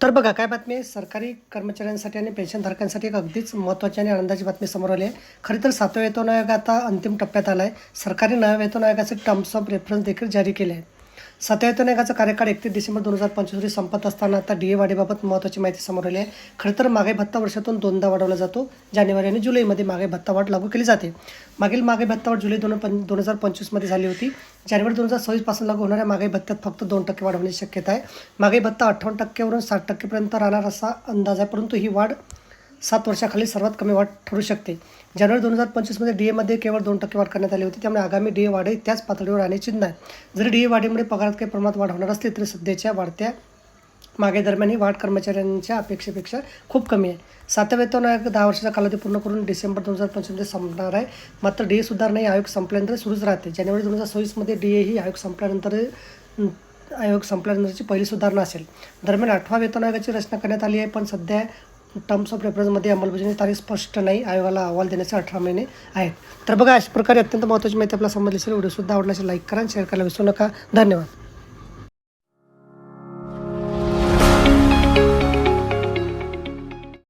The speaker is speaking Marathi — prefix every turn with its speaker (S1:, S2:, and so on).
S1: तर बघा काय बातमी आहे? सरकारी कर्मचाऱ्यांसाठी आणि पेन्शनधारकांसाठी एक अगदीच महत्त्वाची आणि आनंदाची बातमी समोर आली आहे. खरी तर सातवा वेतन आयोग आता अंतिम टप्प्यात आला आहे सरकारी नव्या वेतन आयोगाचे टर्म्स ऑफ रेफरन्स देखील जारी केले आहे सातव्या वेतन आयोगाचा कार्यकाळ एकतीस डिसेंबर दोन हजार पंचवीस रोजी संपत असताना आता डी ए वाढीबाबत महत्त्वाची माहिती समोर आली आहे. खरं तर मागे भत्ता वर्षातून दोनदा वाढवला जातो. जानेवारी आणि जुलैमध्ये मागे भत्ता वाढ लागू केली जाते. मागील मागे भत्ता वाढ जुलै दोन पं दोन हजार पंचवीसमध्ये झाली होती. जानेवारी दोन हजार सव्वीसपासून लागू होणाऱ्या मागे भत्त्यात फक्त दोन टक्के वाढवण्याची शक्यता आहे. मागे भत्ता अठ्ठावन्न टक्क्यावरून साठ टक्केपर्यंत राहणार असा अंदाज आहे परंतु ही वाढ सात वर्षाखाली सर्वात कमी वाढ ठरू शकते. जानेवारी दोन हजार पंचवीसमध्ये डी एमध्ये केवळ दोन टक्के वाढ करण्यात आली होती. त्यामुळे आगामी डी ए वाढही त्याच पातळीवर राहण्याची चिन्ह आहे जरी डी ए वाढीमुळे पगारात काही प्रमाणात वाढ होणार असली तरी सध्याच्या वाढत्या मागे दरम्यान ही वाढ कर्मचाऱ्यांच्या अपेक्षेपेक्षा खूप कमी आहे. सातव्या वेतन आयोग दहा वर्षाचा कालावधी पूर्ण करून डिसेंबर दोन हजार पंचवीसमध्ये संपणार आहे. मात्र डी ए सुधारणा ही आयोग संपल्यानंतर सुरूच राहते. जानेवारी दोन हजार सव्वीसमध्ये डी ए ही आयोग संपल्यानंतर आयोग संपल्यानंतरची पहिली सुधारणा असेल. दरम्यान आठवा वेतन आयोगाची रचना करण्यात आली आहे पण सध्या टर्म्स ऑफ रेफरन्समध्ये अंमलबजावणी तारीख स्पष्ट नाही. आयोगाला अहवाल देण्याचे अठरा महिने आहेत. तर बघा अशा प्रकारे अत्यंत महत्त्वाची माहिती आपल्याला समजली असेल. व्हिडिओसुद्धा आवडला असेल लाईक करा शेअर करायला विसरू नका. धन्यवाद.